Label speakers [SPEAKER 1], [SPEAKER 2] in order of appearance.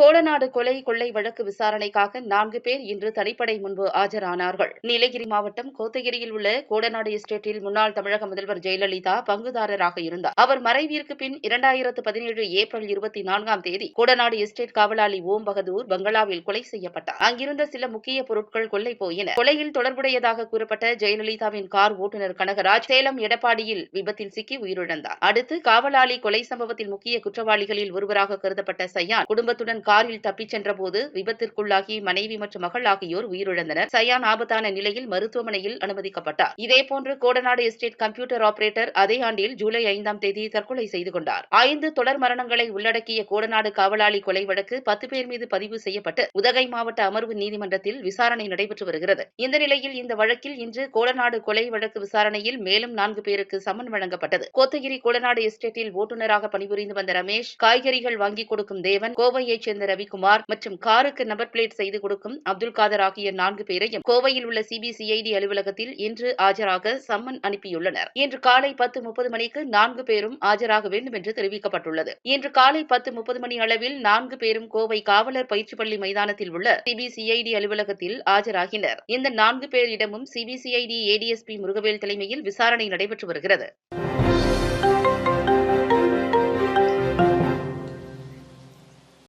[SPEAKER 1] கோடநாடு கொலை கொள்ளை வழக்கு விசாரணைக்காக நான்கு பேர் இன்று தனிப்படை முன்பு ஆஜரானார்கள். நீலகிரி மாவட்டம் கோத்தகிரியில் உள்ள கோடநாடு எஸ்டேட்டில் முன்னாள் தமிழக முதல்வர் ஜெயலலிதா பங்குதாரராக இருந்தார். அவர் மறைவிற்கு பின் இரண்டாயிரத்து பதினேழு ஏப்ரல் இருபத்தி நான்காம் தேதி கோடநாடு எஸ்டேட் காவலாளி ஓம் பகதூர் பங்களாவில் கொலை செய்யப்பட்டார். அங்கிருந்த சில முக்கிய பொருட்கள் கொள்ளை போயின. கொலையில் தொடர்புடையதாக கூறப்பட்ட ஜெயலலிதாவின் கார் ஓட்டுநர் கனகராஜ் சேலம் எடப்பாடியில் விபத்தில் சிக்கி உயிரிழந்தார். அடுத்து காவலாளி கொலை சம்பவத்தில் முக்கிய குற்றவாளிகளில் ஒருவராக கருதப்பட்ட சையான் குடும்பத்துடன் காரில் தப்பிச் சென்றபோது விபத்திற்குள்ளாகி மனைவி மற்றும் மகள் ஆகியோர் உயிரிழந்தனர். சயான் ஆபத்தான நிலையில் மருத்துவமனையில் அனுமதிக்கப்பட்டார். இதேபோன்று கோடநாடு எஸ்டேட் கம்ப்யூட்டர் ஆபரேட்டர் அதே ஆண்டில் ஜூலை ஐந்தாம் தேதி தற்கொலை செய்து கொண்டார். ஐந்து தொடர் மரணங்களை உள்ளடக்கிய கோடநாடு காவலாளி கொலை வழக்கு பத்து பேர் மீது பதிவு செய்யப்பட்டு உதகை மாவட்ட அமர்வு நீதிமன்றத்தில் விசாரணை நடைபெற்று வருகிறது. இந்த நிலையில் இந்த வழக்கில் இன்று கோடநாடு கொலை வழக்கு விசாரணையில் மேலும் நான்கு பேருக்கு சம்மன் வழங்கப்பட்டது. கோத்தகிரி கோடநாடு எஸ்டேட்டில் ஓட்டுநராக பணிபுரிந்து வந்த ரமேஷ் காய்கறிகள் வாங்கிக் கொடுக்கும் தேவன் கோவையைச் சேர்ந்த சேர்ந்த ரவிக்குமார் மற்றும் காருக்கு நம்பர் பிளேட் செய்து கொடுக்கும் அப்துல் காதர் ஆகிய நான்கு பேரையும் கோவையில் உள்ள சிபிசிஐடி அலுவலகத்தில் இன்று ஆஜராக சம்மன் அனுப்பியுள்ளனர். இன்று காலை பத்து முப்பது மணிக்கு நான்கு பேரும் ஆஜராக வேண்டும் என்று தெரிவிக்கப்பட்டுள்ளது. இன்று காலை பத்து முப்பது மணி அளவில் நான்கு பேரும் கோவை காவலர் பயிற்சி பள்ளி மைதானத்தில் உள்ள சிபிசிஐடி அலுவலகத்தில் ஆஜராகினர். இந்த நான்கு பேரிடமும் சிபிசிஐடி ஏடிஎஸ்பி முருகவேல் தலைமையில் விசாரணை நடைபெற்று வருகிறது.